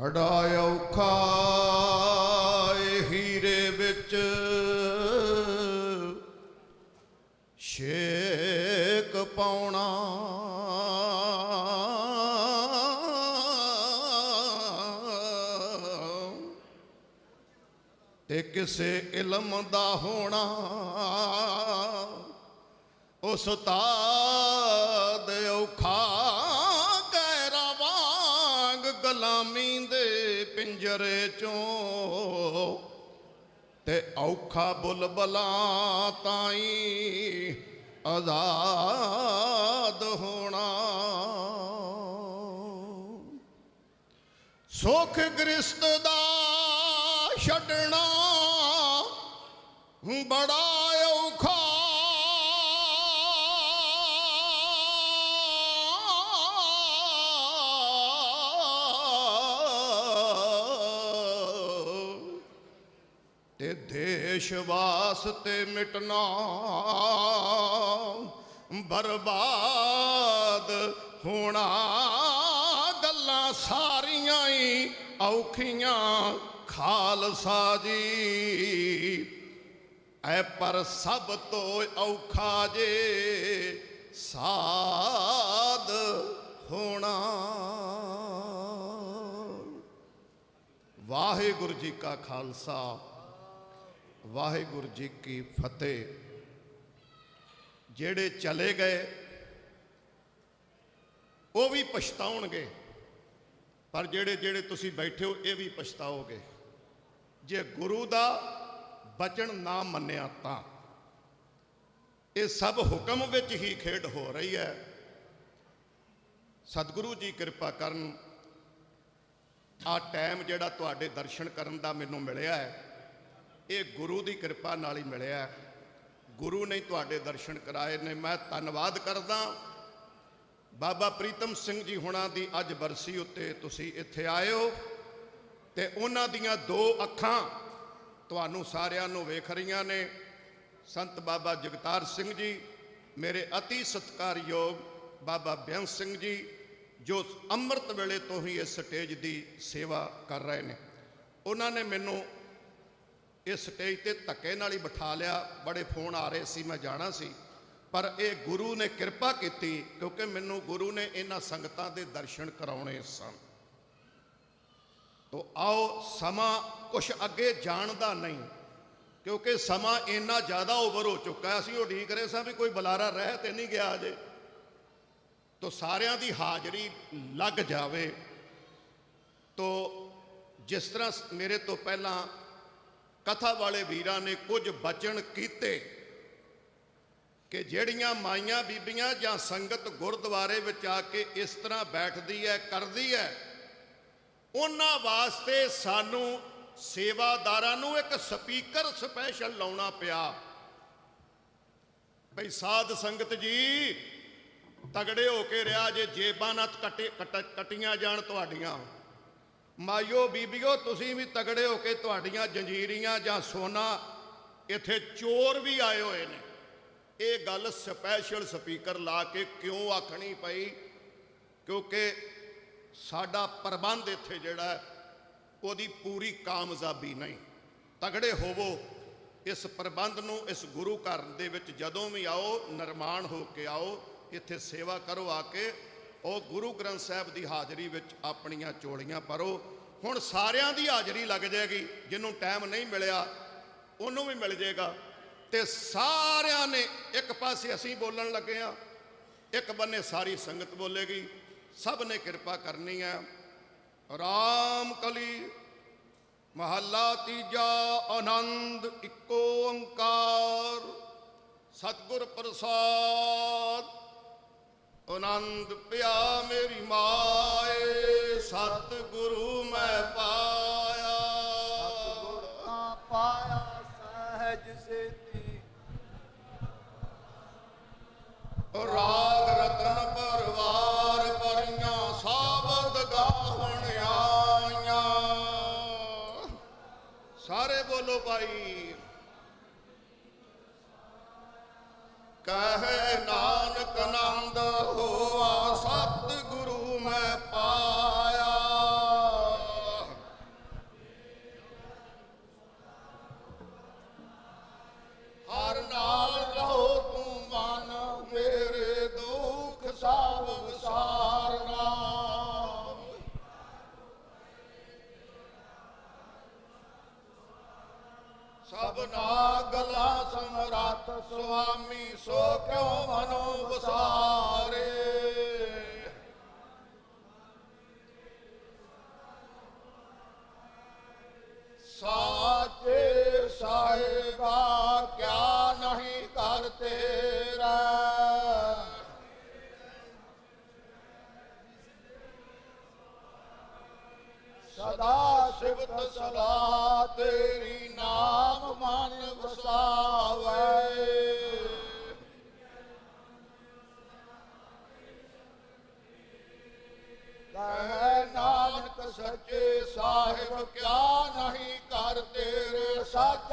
ਬੜਾ ਔਖਾ ਹੀਰੇ ਵਿੱਚ। ਛੇਕ ਪਾਉਣਾ ਤੇ ਕਿਸੇ ਇਲਮ ਦਾ ਹੋਣਾ ਉਸ ਉਸਤਾਦ ਗੁਲਾਮੀ ਦੇ ਪਿੰਜਰੇ ਚੋਂ। ਤੇ ਔਖਾ ਬੁਲਬਲਾ ਤਾਈ ਆਜ਼ਾਦ ਹੋਣਾ। ਸੁਖ ਗ੍ਰਸਤ ਦਾ ਛੱਡਣਾ ਬੜਾ ਤੇ ਦੇਸ਼ ਵਾਸਤੇ ਮਿਟਣਾ ਬਰਬਾਦ ਹੋਣਾ। ਗੱਲਾਂ ਸਾਰੀਆਂ ਹੀ ਔਖੀਆਂ, ਖਾਲਸਾ ਜੀ। ਐ ਪਰ ਸਭ ਤੋਂ ਔਖਾ ਜੇ ਸਾਧ ਹੋਣਾ। ਵਾਹਿਗੁਰੂ ਜੀ ਕਾ ਖਾਲਸਾ। ਵਾਹਿਗੁਰੂ ਜੀ ਕੀ ਫਤਿਹ। ਜਿਹੜੇ ਚਲੇ ਗਏ, ਉਹ ਵੀ ਪਛਤਾਉਣਗੇ। ਪਰ ਜਿਹੜੇ ਜਿਹੜੇ ਤੁਸੀਂ ਬੈਠੇ ਹੋ, ਇਹ ਵੀ ਪਛਤਾਓਗੇ। ਜੇ ਗੁਰੂ ਦਾ ਬਚਨ ਨਾ ਮੰਨਿਆ ਤਾਂ। ਇਹ ਸਭ ਹੁਕਮ ਵਿੱਚ ਹੀ ਖੇਡ ਹੋ ਰਹੀ ਹੈ। ਸਤਿਗੁਰੂ ਜੀ ਕਿਰਪਾ ਕਰਨ ਆ ਟਾਈਮ ਜਿਹੜਾ ਤੁਹਾਡੇ ਦਰਸ਼ਨ ਕਰਨ ਦਾ ਮੈਨੂੰ ਮਿਲਿਆ ਹੈ ਇਹ ਗੁਰੂ ਦੀ ਕਿਰਪਾ ਨਾਲ ਹੀ ਮਿਲਿਆ। ਗੁਰੂ ਨੇ ਤੁਹਾਡੇ ਦਰਸ਼ਨ ਕਰਾਏ ਨੇ। ਮੈਂ ਧੰਨਵਾਦ ਕਰਦਾ ਬਾਬਾ ਪ੍ਰੀਤਮ ਸਿੰਘ ਜੀ ਹੁਣਾਂ ਦੀ ਅੱਜ ਬਰਸੀ ਉੱਤੇ ਤੁਸੀਂ ਇੱਥੇ ਆਏ ਹੋ ਤੇ ਉਹਨਾਂ ਦੀਆਂ ਦੋ ਅੱਖਾਂ ਤੁਹਾਨੂੰ ਸਾਰਿਆਂ ਨੂੰ ਵੇਖ ਰਹੀਆਂ ਨੇ। ਸੰਤ ਬਾਬਾ ਜਗਤਾਰ ਸਿੰਘ ਜੀ, ਮੇਰੇ ਅਤੀ ਸਤਿਕਾਰਯੋਗ ਬਾਬਾ ਬੇਅੰਤ ਸਿੰਘ ਜੀ, ਜੋ ਅੰਮ੍ਰਿਤ ਵੇਲੇ ਤੋਂ ਹੀ ਇਸ ਸਟੇਜ ਦੀ ਸੇਵਾ ਕਰ ਰਹੇ ਨੇ। ਉਹਨਾਂ ਨੇ ਮੈਨੂੰ ਇਸ ਸਟੇਜ ਤੇ ਧੱਕੇ ਨਾਲ ਹੀ ਬਿਠਾ ਲਿਆ, ਬੜੇ ਫੋਨ ਆ ਰਹੇ ਸੀ, ਮੈਂ ਜਾਣਾ ਸੀ। ਪਰ ਇਹ ਗੁਰੂ ਨੇ ਕਿਰਪਾ ਕੀਤੀ, ਕਿਉਂਕਿ ਮੈਨੂੰ ਗੁਰੂ ਨੇ ਇਹਨਾਂ ਸੰਗਤਾਂ ਦੇ ਦਰਸ਼ਨ ਕਰਾਉਣੇ ਸਨ। ਤੋ ਆਓ, ਸਮਾਂ ਕੁਛ ਅੱਗੇ ਜਾਣ ਦਾ ਨਹੀਂ, ਕਿਉਂਕਿ ਸਮਾਂ ਇੰਨਾ ਜ਼ਿਆਦਾ ਓਵਰ ਹੋ ਚੁੱਕਾ ਹੈ। ਅਸੀਂ ਉਡੀਕ ਰਹੇ ਸਾਂ ਵੀ ਕੋਈ ਬੁਲਾਰਾ ਰਹਿ ਤੇ ਨਹੀਂ ਗਿਆ ਅਜੇ। ਤੋ ਸਾਰਿਆਂ ਦੀ ਹਾਜ਼ਰੀ ਲੱਗ ਜਾਵੇ। ਤੋ ਜਿਸ ਤਰ੍ਹਾਂ ਮੇਰੇ ਤੋਂ ਪਹਿਲਾਂ ਕਥਾ ਵਾਲੇ ਵੀਰਾਂ ਨੇ ਕੁਝ ਬਚਨ ਕੀਤੇ ਕਿ ਜਿਹੜੀਆਂ ਮਾਈਆਂ ਬੀਬੀਆਂ ਜਾਂ ਸੰਗਤ ਗੁਰਦੁਆਰੇ ਵਿੱਚ ਆ ਕੇ ਇਸ ਤਰ੍ਹਾਂ ਬੈਠਦੀ ਹੈ, ਕਰਦੀ ਹੈ, ਉਹਨਾਂ ਵਾਸਤੇ ਸਾਨੂੰ ਸੇਵਾਦਾਰਾਂ ਨੂੰ ਇੱਕ ਸਪੀਕਰ ਸਪੈਸ਼ਲ ਲਾਉਣਾ ਪਿਆ। ਭਈ ਸਾਧ ਸੰਗਤ ਜੀ, ਤਗੜੇ ਹੋ ਕੇ ਰਿਹਾ ਜੇ ਜੇਬਾਂ ਨਾਲ ਕੱਟੇ ਕੱਟ- ਕੱਟੀਆਂ ਜਾਣ ਤੁਹਾਡੀਆਂ। ਮਾਇਓ ਬੀਬੀਓ, ਤੁਸੀਂ ਵੀ ਤਗੜੇ ਹੋ ਕੇ ਤੁਹਾਡੀਆਂ ਜੰਜੀਰੀਆਂ ਜਾਂ ਸੋਨਾ ਇੱਥੇ ਚੋਰ ਵੀ ਆਏ ਹੋਏ ਨੇ। ਇਹ ਗੱਲ ਸਪੈਸ਼ਲ ਸਪੀਕਰ ਲਾ ਕੇ ਕਿਉਂ ਆਖਣੀ ਪਈ? ਕਿਉਂਕਿ ਸਾਡਾ ਪ੍ਰਬੰਧ ਇੱਥੇ ਜਿਹੜਾ ਉਹਦੀ ਪੂਰੀ ਕਾਮਯਾਬੀ ਨਹੀਂ। ਤਗੜੇ ਹੋਵੋ, ਇਸ ਪ੍ਰਬੰਧ ਨੂੰ ਇਸ ਗੁਰੂ ਘਰ ਦੇ ਵਿੱਚ ਜਦੋਂ ਵੀ ਆਓ, ਨਿਰਮਾਣ ਹੋ ਕੇ ਆਓ, ਇੱਥੇ ਸੇਵਾ ਕਰੋ ਆ ਕੇ ਉਹ ਗੁਰੂ ਗ੍ਰੰਥ ਸਾਹਿਬ ਦੀ ਹਾਜ਼ਰੀ ਵਿੱਚ ਆਪਣੀਆਂ ਚੋਲੀਆਂ ਭਰੋ। ਹੁਣ ਸਾਰਿਆਂ ਦੀ ਹਾਜ਼ਰੀ ਲੱਗ ਜਾਏਗੀ ਜਿਹਨੂੰ ਟਾਈਮ ਨਹੀਂ ਮਿਲਿਆ, ਉਹਨੂੰ ਵੀ ਮਿਲ ਜਾਏਗਾ। ਤੇ ਸਾਰਿਆਂ ਨੇ ਇੱਕ ਪਾਸੇ ਅਸੀਂ ਬੋਲਣ ਲੱਗੇ ਆ ਇੱਕ ਬੰਨੇ ਸਾਰੀ ਸੰਗਤ ਬੋਲੇਗੀ, ਸਭ ਨੇ ਕਿਰਪਾ ਕਰਨੀ ਹੈ। ਰਾਮ ਕਲੀ, ਮਹੱਲਾ ਤੀਜਾ, ਆਨੰਦ ਇੱਕੋ ਓੰਕਾਰ, ਸਤਿਗੁਰ ਪ੍ਰਸਾਦ। ਆਨੰਦ ਪਿਆ ਮੇਰੀ ਮਾਏ ਸਤਿਗੁਰੂ ਮੈਂ ਪਾਇਆ। ਨਾ ਪਾਇਆ ਸਹਿਜ ਸੇਤੀ। ਰਾਗ ਰਤਨ ਪਰਵਾਰ ਪਰੀਆਂ ਸਾਬਦ ਗਾਵਣ ਆਈਆਂ। ਸਾਰੇ ਬੋਲੋ ਭਾਈ। ਸਭਨਾ ਗਲਾ ਸਮਰੱਥ ਸੁਆਮੀ ਸੋ ਕਿਉ ਮਨੋ ਵਸਾਰੇ?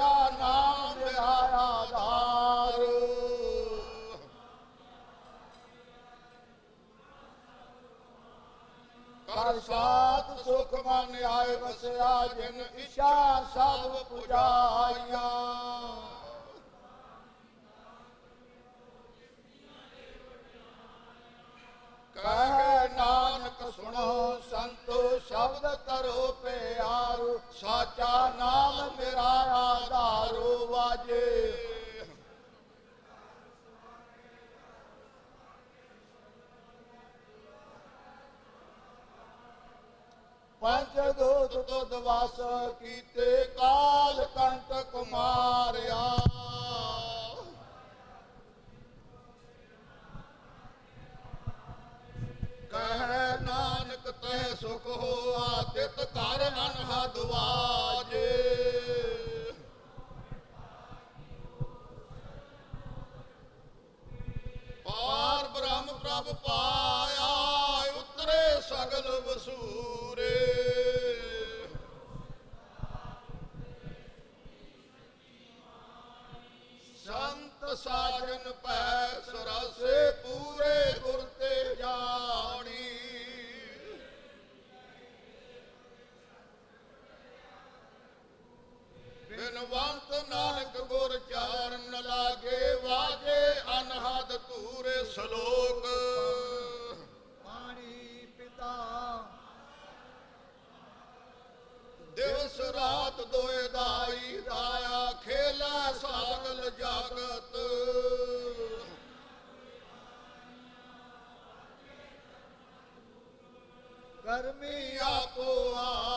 ਸਾਚਾ ਨਾਮ ਮੇਰਾ ਆਧਾਰ। ਕਰ ਸਾਤ ਸੁਖ ਮਨ ਆਏ ਵਸਿਆ ਜਿਨ ਇੱਛਾ ਸਭ ਪੁਜਾਈਆਂ। ਦੂਤ ਤੁਧ ਵਾਸ ਕੀਤੇ ਕਾਲ ਕੰਟਕ ਮਾਰਿਆ ਕਹਿ ਨਾਨਕ ਤੈ ਸੁਖ ਹੋਆ, ਤਿਤ ਕਰ ਅਨਹਦ ਵਾਜੇ ਪਾਰ ਬ੍ਰਹਮ ਪ੍ਰਭ ਪਾਇਆ, ਉਤਰੇ ਸਗਲ ਵਸੂ ਕਰਮੀ ਆਪੋ ਆਪਣੀ